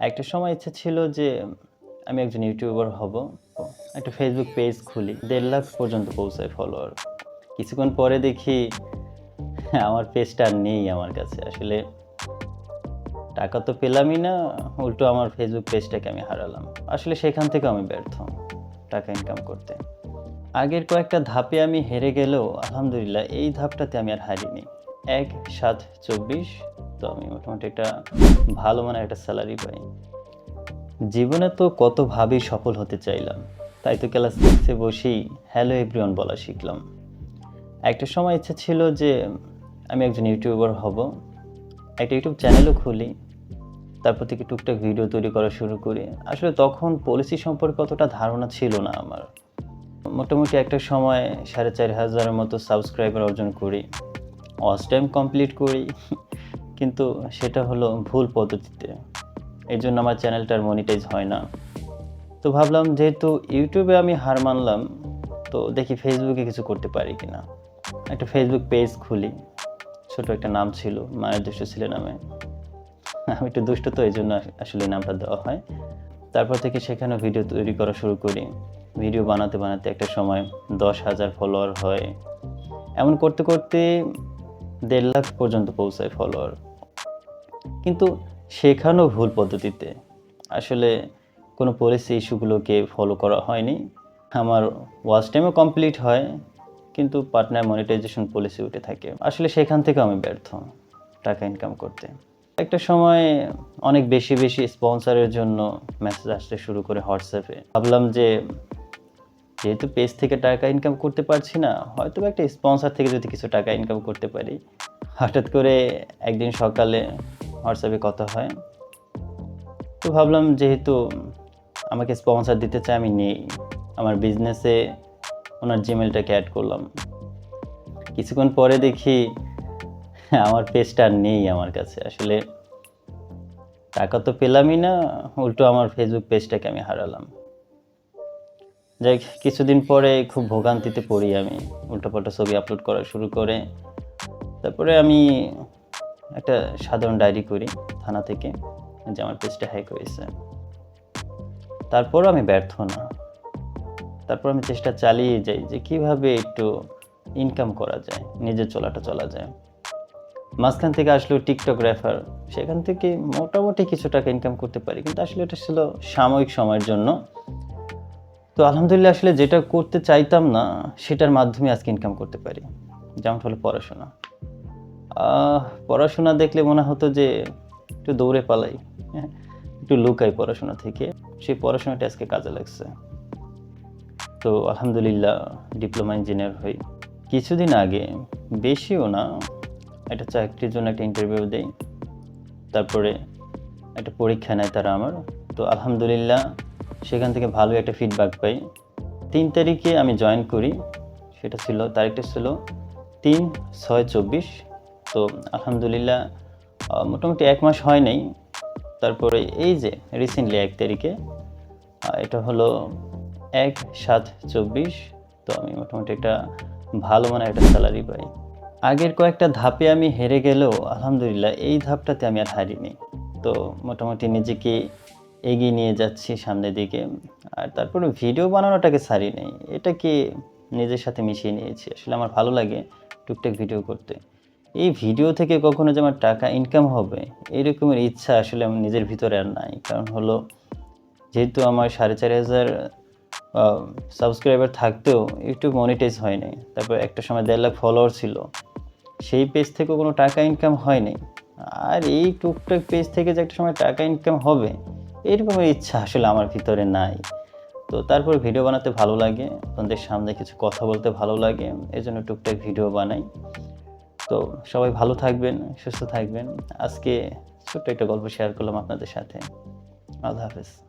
একটা সময় ইচ্ছা ছিল যে আমি একজন ইউটিউবার হব। একটা ফেসবুক পেজ খুলি, দেড় লাখ পর্যন্ত পৌঁছায় ফলোয়ার কিছুক্ষণ পরে দেখি আমার পেজটা আর নেই আমার কাছে। আসলে টাকা তো পেলামই না, উল্টো আমার ফেসবুক পেজটাকে আমি হারালাম। আসলে সেখান থেকে আমি ব্যর্থ, টাকা ইনকাম করতে। আগের কয়েকটা ধাপে আমি হেরে গেলেও, আলহামদুলিল্লাহ, এই ধাপটাতে আমি আর হারিনি। এক সাত চব্বিশ তো আমি মোটামুটি একটা ভালো মানের একটা স্যালারি পাই। জীবনে তো কতভাবেই সফল হতে চাইলাম, তাই তো ক্লাস সিক্সে বসেই হ্যালো এভরিওয়ান বলা শিখলাম। একটা সময় ইচ্ছা ছিল যে আমি একজন ইউটিউবার হব, একটা ইউটিউব চ্যানেলও খুলি, তারপর থেকে টুকটাক ভিডিও তৈরি করা শুরু করি। আসলে তখন পলিসি সম্পর্কে অতটা ধারণা ছিল না আমার। মোটামুটি একটা সময় সাড়ে চার হাজারের মতো সাবস্ক্রাইবার অর্জন করি ওয়াচ টাইম কমপ্লিট করি কিন্তু সেটা হলো ভুল পদ্ধতিতে। এই জন্য আমার চ্যানেলটার মনিটাইজ হয় না। তো ভাবলাম যেহেতু ইউটিউবে আমি হার মানলাম, তো দেখি ফেসবুকে কিছু করতে পারি কিনা। একটা ফেসবুক পেজ খুলি। ছোট একটা নাম ছিল, মায়ের দুষ্ট ছেলে নামে। আমি একটু দুষ্ট তো এই জন্য আসলে নামটা দেওয়া হয়। তারপর থেকে সেখানে ভিডিও তৈরি করা শুরু করি। ভিডিও বানাতে বানাতে একটা সময় দশ হাজার ফলোয়ার হয়। এমন করতে করতে দেড় লাখ পর্যন্ত পৌঁছায় ফলোয়ার কিন্তু শেখানো ভুল পদ্ধতিতে। আসলে কোনো পলিসি ইস্যুগুলোকে ফলো করা হয়নি। আমার ওয়াচ টাইমও কমপ্লিট হয়, কিন্তু পার্টনার মনিটাইজেশন পলিসি উঠে থাকে। আসলে সেখান থেকে আমি ব্যর্থ টাকা ইনকাম করতে। একটা সময় অনেক বেশি বেশি স্পন্সরের জন্য মেসেজ আসতে শুরু করে হোয়াটসঅ্যাপে ভাবলাম যে যেহেতু পেজ থেকে টাকা ইনকাম করতে পারছি না, হয়তো একটা স্পন্সর থেকে যদি কিছু টাকা ইনকাম করতে পারি। হঠাৎ করে একদিন সকালে হোয়াটসঅ্যাপে কথা হয়। তো ভাবলাম যেহেতু আমাকে স্পন্সর দিতে চায়, আমি নেই। আমার বিজনেসে ওনার জিমেলটাকে অ্যাড করলাম। কিছুক্ষণ পরে দেখি আমার পেজটা আর নেই আমার কাছে। আসলে টাকা তো পেলামই না, উল্টো আমার ফেসবুক পেজটাকে আমি হারালাম। যাই কিছুদিন পরে খুব ভোগান্তিতে পড়ি আমি। উল্টোপাল্টা ছবি আপলোড করা শুরু করে। তারপরে আমি একটা সাধারণ ডায়েরি করি থানা থেকে, যে আমার পেজটা হ্যাক হয়েছে। তারপরও আমি ব্যর্থ না। তারপর আমি চেষ্টা চালিয়ে যাই যে কীভাবে একটু ইনকাম করা যায়, নিজের চলাটা চলা যায়। মাঝখান থেকে আসলো টিকটক রেফার সেখান থেকে মোটামুটি কিছু টাকা ইনকাম করতে পারি, কিন্তু আসলে এটা ছিল সাময়িক সময়ের জন্য। তো আলহামদুলিল্লাহ আসলে যেটা করতে চাইতাম না, সেটার মাধ্যমে আজকে ইনকাম করতে পারি। যেমন হলো পড়াশোনা। পড়াশোনা দেখলে মনে হতো যে একটু দৌড়ে পালাই হ্যাঁ, একটু লুকাই পড়াশোনা থেকে। সেই পড়াশোনাটা আজকে কাজে লাগছে। তো আলহামদুলিল্লাহ ডিপ্লোমা ইঞ্জিনিয়ার হই। কিছুদিন আগে বেশিও না একটা চাকরির জন্য একটা ইন্টারভিউ দেই। তারপরে একটা পরীক্ষা নেয় তারা আমার। তো আলহামদুলিল্লাহ সেখান থেকে ভালো একটা ফিডব্যাক পাই। তিন তারিখে আমি জয়েন করি। সেটা ছিল তারিখটা ছিল তিন ছয় চব্বিশ তো আলহামদুলিল্লাহ মোটামুটি এক মাস হয় নাই। তারপরে এই যে রিসেন্টলি এক তারিখে এটা হলো এক সাত চব্বিশ, তো আমি মোটামুটি একটা ভালো মানের একটা স্যালারি পাই। আগের কয়েকটা ধাপে আমি হেরে গেলেও আলহামদুলিল্লাহ এই ধাপটাতে আমি আর হারিনি। তো মোটামুটি নিজেকে এগিয়ে নিয়ে যাচ্ছি সামনের দিকে, আর তারপরে ভিডিও বানানোটাকে ছাড়ি নেই। এটাকে নিজের সাথে মিশিয়ে নিয়েছি। আসলে আমার ভালো লাগে টুকটাক ভিডিও করতে। এই ভিডিও থেকে কখনো যে আমার টাকা ইনকাম হবে, এরকমের ইচ্ছা আসলে আমার নিজের ভিতরে আর নাই। কারণ হলো, যেহেতু আমার সাড়ে চার হাজার সাবস্ক্রাইবার থাকতেও ইউটিউব মনিটাইজ হয়নি তারপর একটা সময় দেড় লাখ ফলোয়ার ছিল, সেই পেজ থেকে কোনো টাকা ইনকাম হয়নি আর এই টুকটাক পেজ থেকে যে একটা সময় টাকা ইনকাম হবে, এরকমের ইচ্ছা আসলে আমার ভিতরে নাই। তো তারপর ভিডিও বানাতে ভালো লাগে, আপনাদের সামনে কিছু কথা বলতে ভালো লাগে এই জন্য টুকটাক ভিডিও বানাই। তো সবাই ভালো থাকবেন, সুস্থ থাকবেন। আজকে ছোট্ট একটা গল্প শেয়ার করলাম আপনাদের সাথে। আল্লাহ হাফেজ।